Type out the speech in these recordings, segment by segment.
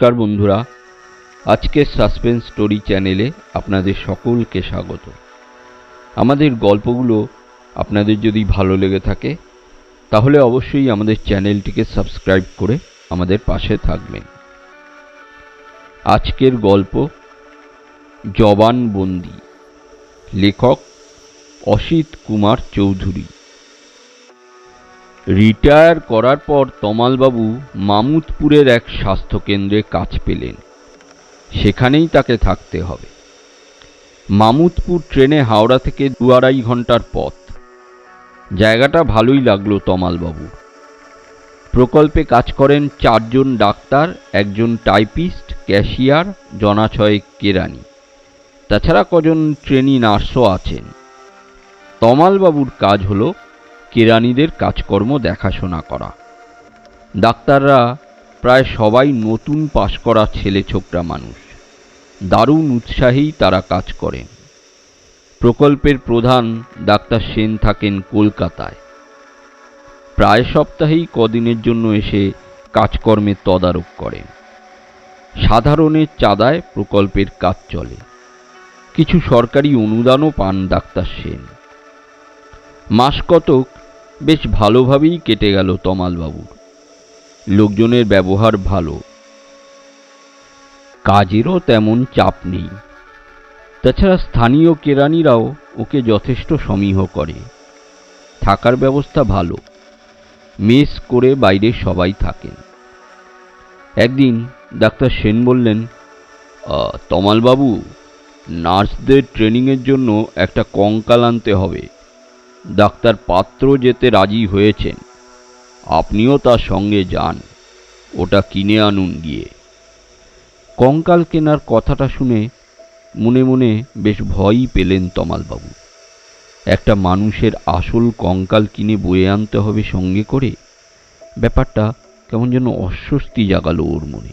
নমস্কার বন্ধুরা, আজকের সাসপেন্স স্টোরি চ্যানেলে আপনাদের সকলকে স্বাগত। আমাদের গল্পগুলো আপনাদের যদি ভালো লেগে থাকে, তাহলে অবশ্যই আমাদের চ্যানেলটিকে সাবস্ক্রাইব করে আমাদের পাশে থাকবেন। আজকের গল্প, জবানবন্দি। লেখক অসিত কুমার চৌধুরী। রিটায়ার করার পর তমালবাবু মামুদপুরের এক স্বাস্থ্যকেন্দ্রে কাজ পেলেন। সেখানেই তাকে থাকতে হবে। মামুদপুর ট্রেনে হাওড়া থেকে দু আড়াই ঘণ্টার পথ। জায়গাটা ভালোই লাগল তমালবাবুর প্রকল্পে কাজ করেন চারজন ডাক্তার, একজন টাইপিস্ট, ক্যাশিয়ার জনা ছয়েক কেরানি। তাছাড়া কজন ট্রেনি নার্সও আছেন। তমালবাবুর কাজ হলো কেরানিদের কাজকর্ম দেখাশোনা করা। ডাক্তাররা প্রায় সবাই নতুন পাশ করা ছেলে ছোকরা মানুষ। দারুণ উৎসাহেই তারা কাজ করেন। প্রকল্পের প্রধান ডাক্তার সেন থাকেন কলকাতায়। প্রায় সপ্তাহেই কদিনের জন্য এসে কাজকর্মের তদারক করেন। সাধারণের চাঁদায় প্রকল্পের কাজ চলে। কিছু সরকারি অনুদানও পান ডাক্তার সেন। মাস কতক বেশ ভালোভাবেই কেটে গেল তমালবাবুর। লোকজনের ব্যবহার ভালো। কাজেরও তেমন চাপ নেই। তাছাড়া স্থানীয় কেরানিরাও ওকে যথেষ্ট সমীহ করে। থাকার ব্যবস্থা ভালো। মেস করে বাইরে সবাই থাকেন। একদিন ডাক্তার সেন বললেন "আহ, তমালবাবু নার্সদের ট্রেনিংয়ের জন্য একটা কঙ্কাল আনতে হবে। ডাক্তার পাত্র যেতে রাজি হয়েছেন। আপনিও তার সঙ্গে যান, ওটা কিনে আনুন গিয়ে। কঙ্কাল কেনার কথাটা শুনে মনে মনে বেশ ভয়ই পেলেন তমালবাবু। একটা মানুষের আসল কঙ্কাল কিনে বয়ে আনতে হবে সঙ্গে করে, ব্যাপারটা কেমন যেন অস্বস্তি জাগালো ওর মনে।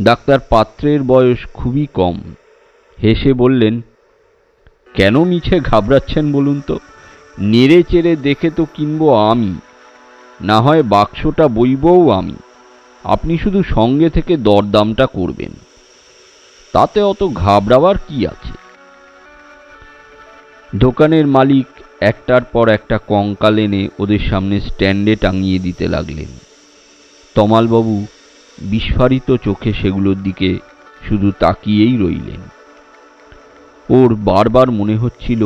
ডাক্তার পাত্রের বয়স খুবই কম, হেসে বললেন কেন মিছে ঘাবড়াচ্ছেন বলুন তো? নেড়ে চেড়ে দেখে তো কিনবো আমি। না হয় বাক্সটা বইবও আমি। আপনি শুধু সঙ্গে থেকে দরদামটা করবেন। তাতে অত ঘাবড়াবার কি আছে? দোকানের মালিক একটার পর একটা কঙ্কাল এনে ওদের সামনে স্ট্যান্ডে টাঙিয়ে দিতে লাগলেন। তমালবাবু বিস্ফারিত চোখে সেগুলোর দিকে শুধু তাকিয়েই রইলেন। ওর বারবার মনে হচ্ছিল,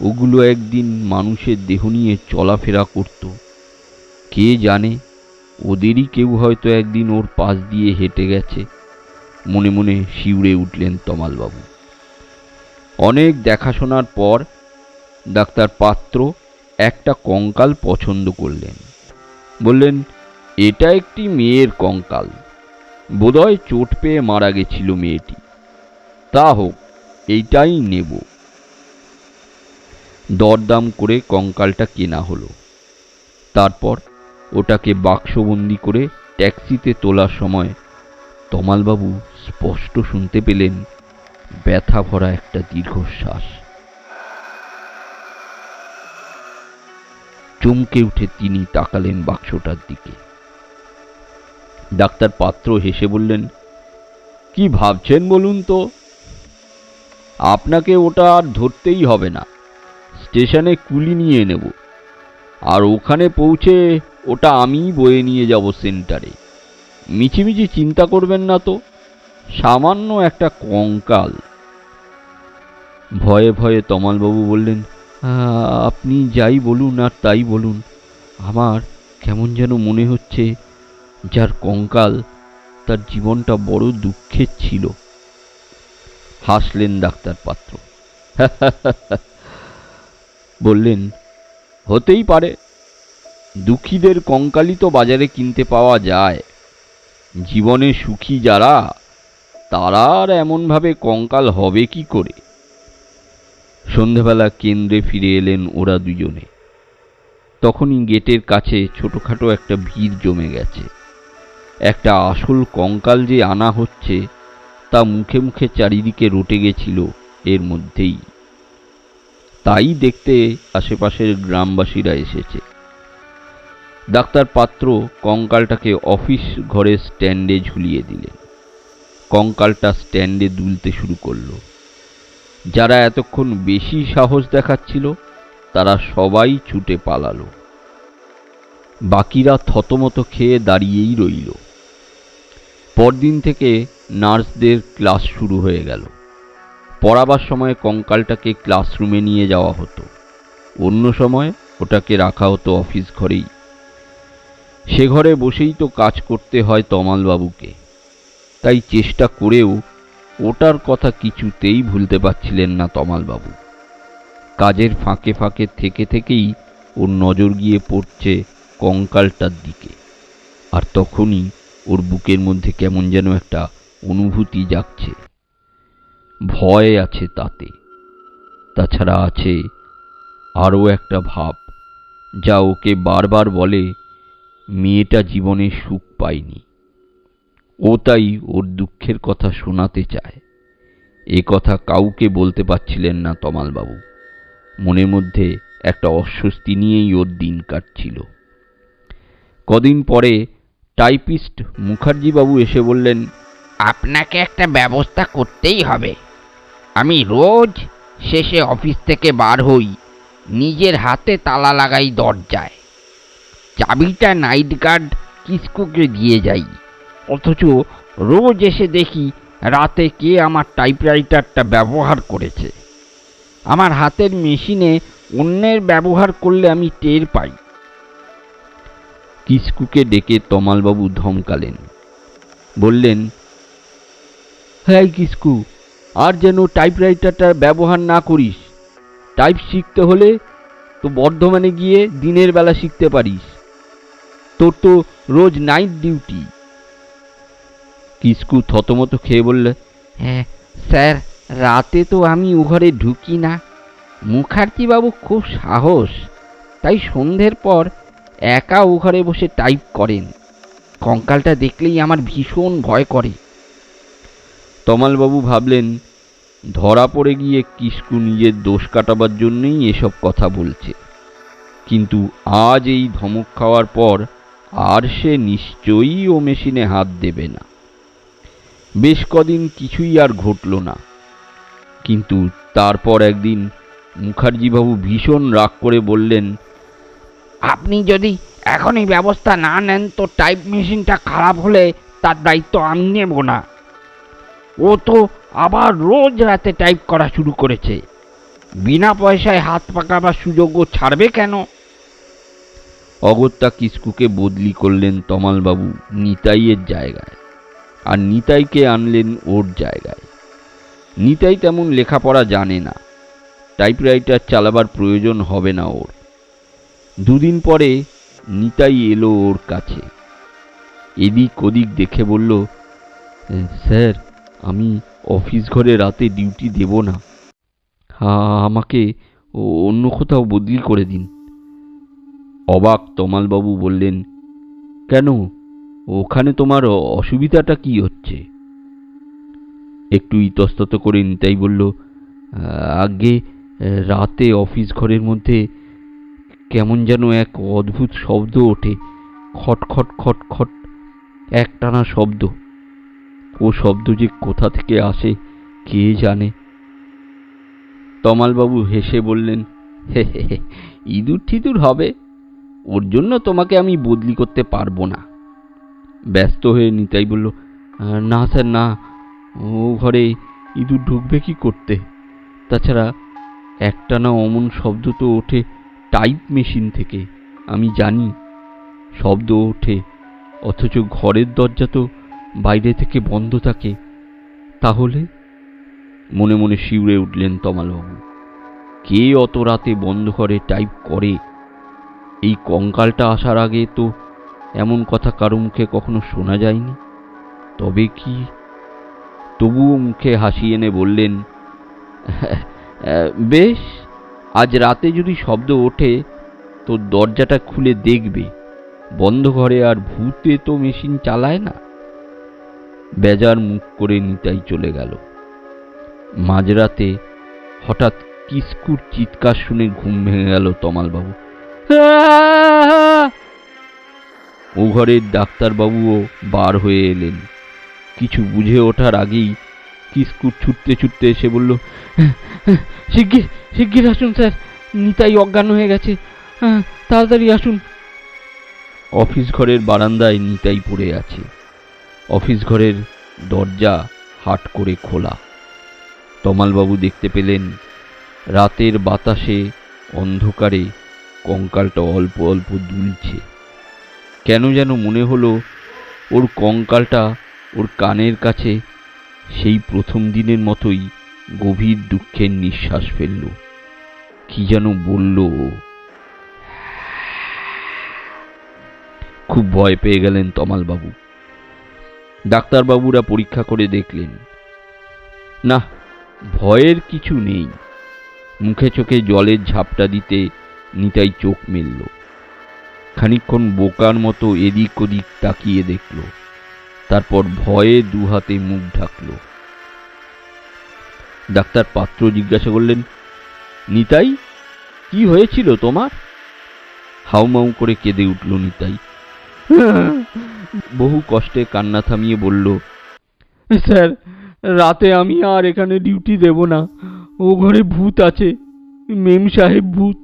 ওগুলো একদিন মানুষের দেহ নিয়ে চলাফেরা করত। কে জানে, ওদেরই কেউ হয়তো একদিন ওর পাশ দিয়ে হেঁটে গেছে। মনে মনে শিউরে উঠলেন তমালবাবু। অনেক দেখাশোনার পর ডাক্তার পাত্র একটা কঙ্কাল পছন্দ করলেন। বললেন, এটা একটি মেয়ের কঙ্কাল। বোধহয় চোট পেয়ে মারা গেছিল মেয়েটি। তা হোক এইটাই নেব। দরদাম করে কঙ্কালটা কেনা হলো। তারপর ওটাকে বাক্সবন্দি করে ট্যাক্সিতে তোলার সময় তমালবাবু স্পষ্ট শুনতে পেলেন, ব্যথা ভরা একটা দীর্ঘশ্বাস। চমকে উঠে তিনি তাকালেন বাক্সটার দিকে। ডাক্তার পাত্র হেসে বললেন, কি ভাবছেন বলুন তো? আপনাকে ওটা আর ধরতেই হবে না। স্টেশনে কুলি নিয়ে নেব। আর ওখানে পৌঁছে ওটা আমিই বয়ে নিয়ে যাব সেন্টারে। মিছিমিছি চিন্তা করবেন না তো। সামান্য একটা কঙ্কাল। ভয়ে ভয়ে তমালবাবু বললেন আপনি যাই বলুন আর তাই বলুন। আমার কেমন যেন মনে হচ্ছে যার কঙ্কাল তার জীবনটা বড় দুঃখের ছিল। হাসলেন ডাক্তার পাত্র। বললেন, হতেই পারে, দুঃখীদের কঙ্কালই তো বাজারে কিনতে পাওয়া যায়। জীবনে সুখী যারা, তারা আর এমনভাবে কঙ্কাল হবে কি করে? সন্ধেবেলা কেন্দ্রে ফিরে এলেন ওরা দুজনে। তখনই গেটের কাছে ছোটখাটো একটা ভিড় জমে গেছে। একটা আসল কঙ্কাল যে আনা হচ্ছে তা মুখে মুখে চারিদিকে রটে গেছিল এর মধ্যেই। তাই দেখতে আশেপাশের গ্রামবাসীরা এসেছে। ডাক্তার পাত্র কঙ্কালটাকে অফিস ঘরের স্ট্যান্ডে ঝুলিয়ে দিলেন। কঙ্কালটা স্ট্যান্ডে দুলতে শুরু করল। যারা এতক্ষণ বেশি সাহস দেখাচ্ছিল, তারা সবাই ছুটে পালালো। বাকিরা থতমত খেয়ে দাঁড়িয়েই রইল। পরদিন থেকে নার্সদের ক্লাস শুরু হয়ে গেল। পড়াবার সময় কঙ্কালটাকে ক্লাসরুমে নিয়ে যাওয়া হতো। অন্য সময় ওটাকে রাখা হতো অফিস ঘরেই। সে ঘরে বসেই তো কাজ করতে হয় তমালবাবুকে। তাই চেষ্টা করেও ওটার কথা কিছুতেই ভুলতে পারছিলেন না তমালবাবু। কাজের ফাঁকে ফাঁকে থেকে থেকেই ওর নজর গিয়ে পড়ছে কঙ্কালটার দিকে। আর তখনই ওর বুকের মধ্যে কেমন যেন একটা অনুভূতি জাগছে। ভয় আছে তাতে। তাছাড়া আছে আরও একটা ভাব, যা ওকে বারবার বলে, মেয়েটা জীবনে সুখ পায়নি। ও তাই ওর দুঃখের কথা শোনাতে চায়। এ কথা কাউকে বলতে পারছিলেন না তমালবাবু। মনের মধ্যে একটা অস্বস্তি নিয়েই ওর দিন কাটছিল। কদিন পরে টাইপিস্ট মুখার্জিবাবু এসে বললেন, আপনাকে একটা ব্যবস্থা করতেই হবে। আমি রোজ শেষে অফিস থেকে বার হই, নিজের হাতে তালা লাগাই দরজায়। চাবিটা নাইট গার্ড কিস্কুকে দিয়ে যাই। অথচ রোজ এসে দেখি রাতে কে আমার টাইপরাইটারটা ব্যবহার করেছে। আমার হাতের মেশিনে অন্যের ব্যবহার করলে আমি টের পাই। কিস্কুকে ডেকে তমালবাবু ধমকালেন। বললেন হ্যাঁ কিস্কু আর যেন টাইপরাইটারটা ব্যবহার না করিস। টাইপ শিখতে হলে তো বর্ধমানে গিয়ে দিনের বেলা শিখতে পারিস। তোর তো রোজ নাইট ডিউটি। কিস্কু থতমত খেয়ে বললে হ্যাঁ স্যার, রাতে তো আমি ও ঘরে ঢুকি না। মুখার্জিবাবু খুব সাহস, তাই সন্ধ্যের পর একা ও ঘরে বসে টাইপ করেন। কঙ্কালটা দেখলেই আমার ভীষণ ভয় করে। তমালবাবু ভাবলেন, ধরা পড়ে গিয়ে কিস্কু নিজের দোষ কাটাবার জন্যই এসব কথা বলছে। কিন্তু আজ এই ধমক খাওয়ার পর আর সে নিশ্চয়ই ও মেশিনে হাত দেবে না। বেশ কদিন কিছুই আর ঘটল না। কিন্তু তারপর একদিন মুখার্জিবাবু ভীষণ রাগ করে বললেন আপনি যদি এখনই ব্যবস্থা না নেন, তো টাইপ মেশিনটা খারাপ হলে তার দায়িত্ব আমি নেব না। ও তো আবার রোজ রাতে টাইপ করা শুরু করেছে। বিনা পয়সায় হাত পাকাবার সুযোগও ছাড়বে কেন? অগত্যা কিস্কুকে বদলি করলেন তমালবাবু নিতাইয়ের জায়গায়। আর নিতাইকে আনলেন ওর জায়গায়। নিতাই তেমন লেখাপড়া জানে না। টাইপরাইটার চালাবার প্রয়োজন হবে না ওর। দুদিন পরে নিতাই এলো ওর কাছে। এদিক ওদিক দেখে বলল স্যার, আমি অফিস ঘরে রাতে ডিউটি দেব না। আমাকে অন্য কোথাও বদলি করে দিন। অবাক তমালবাবু বললেন, কেন? ওখানে তোমার অসুবিধাটা কি হচ্ছে? একটু ইতস্তত করে নিতাই বলল আগে রাতে অফিস ঘরের মধ্যে কেমন যেন এক অদ্ভুত শব্দ ওঠে। খট খট খট খট একটানা শব্দ। ও শব্দ যে কোথা থেকে আসে কে জানে? তমালবাবু হেসে বললেন হে হে হে, ইঁদুর ঠিদুর হবে। ওর জন্য তোমাকে আমি বদলি করতে পারব না। ব্যস্ত হয়ে নিতাই বলল "আহ, না স্যার না। ও ঘরে ইঁদুর ঢুকবে কি করতে? তাছাড়া একটানা অমন শব্দ তো ওঠে টাইপ মেশিন থেকে। আমি জানি, শব্দ ওঠে, অথচ ঘরের দরজা তো বাইরে থেকে বন্ধ থাকে। তাহলে? মনে মনে শিউরে উঠলেন তমালবাবু। কে অত রাতে বন্ধ করে টাইপ করে? এই কঙ্কালটা আসার আগে তো এমন কথা কারও মুখে কখনো শোনা যায়নি। তবে কি? তবুও মুখে হাসি এনে বললেন বেশ আজ রাতে যদি শব্দ ওঠে, তো দরজাটা খুলে দেখবে। বন্ধ ঘরে আর ভূতে তো মেশিন চালায় না। বেজার মুখ করে নিতাই চলে গেল। মাঝরাতে হঠাৎ কিস্কুর চিৎকার শুনে ঘুম ভেঙে গেল তমালবাবু। ও ঘরের ডাক্তারবাবুও বার হয়ে এলেন। কিছু বুঝে ওঠার আগেই কিস্কুট ছুটতে ছুটতে এসে বলল শিগগির শিগগির আসুন স্যার। নিতাই অজ্ঞান হয়ে গেছে। হ্যাঁ, তাড়াতাড়ি আসুন। অফিস ঘরের বারান্দায় নিতাই পড়ে আছে। অফিস ঘরের দরজা হাট করে খোলা। তমালবাবু দেখতে পেলেন রাতের বাতাসে অন্ধকারে কঙ্কালটা অল্প অল্প দুলছে। কেন যেন মনে হলো ওর কঙ্কালটা ওর কানের কাছে সেই প্রথম দিনের মতোই গভীর দুঃখের নিঃশ্বাস ফেলল। কি যেন বলল খুব ভয় পেয়ে গেলেন তমালবাবু। ডাক্তারবাবুরা পরীক্ষা করে দেখলেন। না, ভয়ের কিছু নেই। মুখে চোখে জলের ঝাপটা দিতে নিতাই চোখ মেলল। খানিকক্ষণ বোকার মতো এদিক ওদিক তাকিয়ে দেখল। তারপর ভয়ে দু হাতে মুখ ঢাকল। ডাক্তার পাত্র জিজ্ঞাসা করলেন, নিতাই, কি হয়েছিল তোমার? হাউমাউ করে কেঁদে উঠল নিতাই। বহু কষ্টে কান্না থামিয়ে বলল, স্যার, রাতে আমি আর এখানে ডিউটি দেব না। ও ঘরে ভূত আছে, মেম সাহেব ভূত।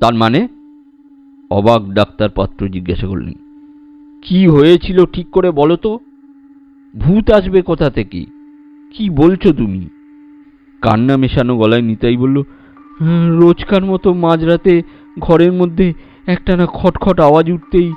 তার মানে? অবাক ডাক্তার পাত্র জিজ্ঞাসা করলেন, কি হয়েছিল ঠিক করে বলো তো? ভূত আসবে কোথা থেকে? কি বলছো তুমি? কান্না মেশানো গলায় নিতাই বলল "হ্যাঁ, রোজকার মতো মাঝরাতে ঘরের মধ্যে একটানা খটখট আওয়াজ উঠতেই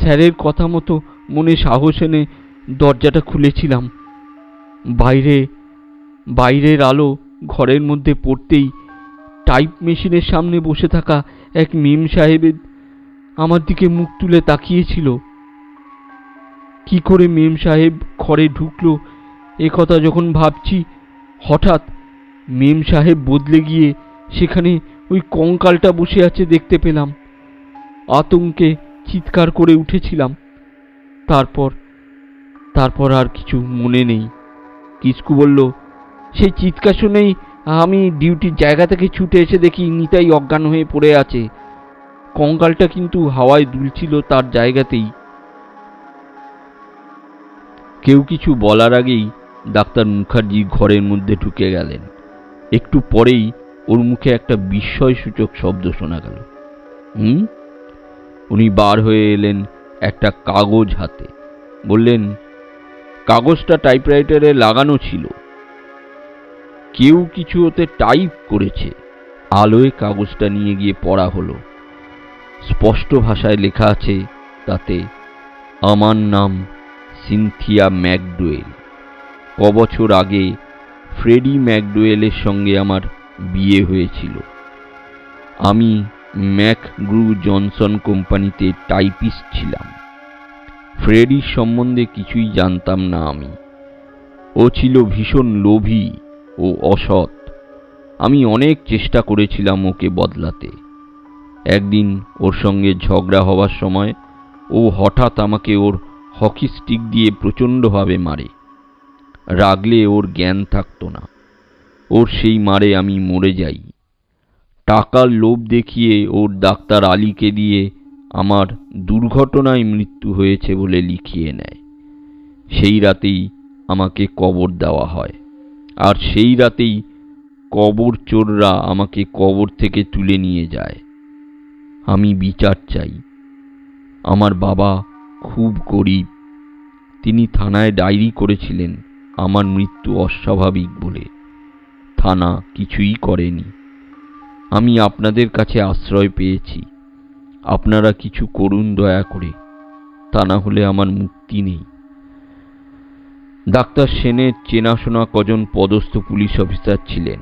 স্যারের কথা মতো মনে সাহস এনে দরজাটা খুলেছিলাম। বাইরে বাইরের আলো ঘরের মধ্যে পড়তেই টাইপ মেশিনের সামনে বসে থাকা এক মিম সাহেবের আমার দিকে মুখ তুলে তাকিয়েছিল। কি করে মেম সাহেব ঘরে ঢুকলো এ কথা যখন ভাবছি, হঠাৎ মেম সাহেব বদলে গিয়ে সেখানে ওই কঙ্কালটা বসে আছে দেখতে পেলাম। আতঙ্কে চিৎকার করে উঠেছিলাম। তারপর তারপর আর কিছু মনে নেই। কিস্কু বলল সেই চিৎকার শুনেই আমি ডিউটির জায়গা থেকে ছুটে এসে দেখি নিতাই অজ্ঞান হয়ে পড়ে আছে। কঙ্কালটা কিন্তু হাওয়ায় দুলছিল তার জায়গাতেই। কেউ কিছু বলার আগেই ডাক্তার মুখার্জি ঘরের মধ্যে ঢুকে গেলেন। একটু পরেই ওর মুখে একটা বিস্ময়সূচক শব্দ শোনা গেল। হুম? উনি বার হয়ে এলেন একটা কাগজ হাতে। বললেন, কাগজটা টাইপরাইটারে লাগানো ছিল। কেউ কিছু ওতে টাইপ করেছে। আলোয় কাগজটা নিয়ে গিয়ে পড়া হলো। স্পষ্ট ভাষায় লেখা আছে তাতে, আমার নাম সিনথিয়া ম্যাকডোয়েল। বছর আগে ফ্রেডি ম্যাকডোয়েলের সঙ্গে আমার বিয়ে হয়েছিল। আমি ম্যাক গ্রু জনসন কোম্পানিতে টাইপিস্ট ছিলাম। ফ্রেডির সম্বন্ধে কিছুই জানতাম না আমি। ও ছিল ভীষণ লোভী ও অসৎ। আমি অনেক চেষ্টা করেছিলাম ওকে বদলাতে। একদিন ওর সঙ্গে ঝগড়া হওয়ার সময় ও হঠাৎ আমাকে ওর হকি স্টিক দিয়ে প্রচণ্ডভাবে মারে। রাগলে ওর জ্ঞান থাকতো না। ওর সেই মারে আমি মরে যাই। টাকার লোভ দেখিয়ে ওর ডাক্তার আলীকে দিয়ে আমার দুর্ঘটনায় মৃত্যু হয়েছে বলে লিখিয়ে নেয়। সেই রাতেই আমাকে কবর দেওয়া হয়। আর সেই রাতেই কবর চোররা আমাকে কবর থেকে তুলে নিয়ে যায়। আমি বিচার চাই। আমার বাবা খুব গরিব। তিনি থানায় ডায়েরি করেছিলেন। আমার মৃত্যু অস্বাভাবিক বলে। থানা কিছুই করেনি। আমি আপনাদের কাছে আশ্রয় পেয়েছি। আপনারা কিছু করুন দয়া করে। তা না হলে আমার মুক্তি নেই। ডাক্তার সেনের চেনাশোনা কজন পদস্থ পুলিশ অফিসার ছিলেন?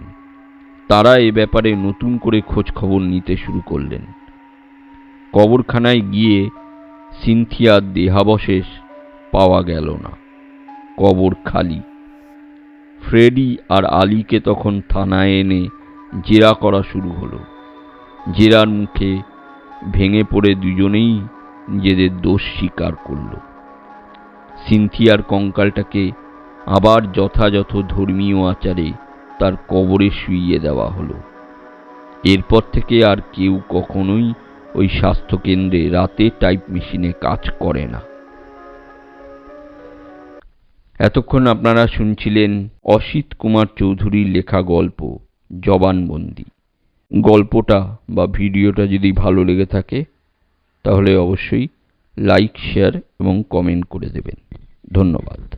তারা এ ব্যাপারে নতুন করে খোঁজ খবর নিতে শুরু করলেন। কবরখানায় গিয়ে সিনথিয়ার দেহাবশেষ পাওয়া গেল না। কবর খালি। ফ্রেডি আর আলীকে তখন থানায় এনে জেরা করা শুরু হলো। জেরার মুখে ভেঙে পড়ে দুজনেই নিজেদের দোষ স্বীকার করল। সিনথিয়ার কঙ্কালটাকে আবার যথাযথ ধর্মীয় আচারে তার কবরে শুইয়ে দেওয়া হলো। এরপর থেকে আর কেউ কখনোই ওই স্বাস্থ্যকেন্দ্রে রাতে টাইপ মেশিনে কাজ করে না। এতক্ষণ আপনারা শুনছিলেন অসিত কুমার চৌধুরীর লেখা গল্প জবানবন্দি গল্পটা বা ভিডিওটা যদি ভালো লেগে থাকে, তাহলে অবশ্যই লাইক, শেয়ার এবং কমেন্ট করে দেবেন। ধন্যবাদ।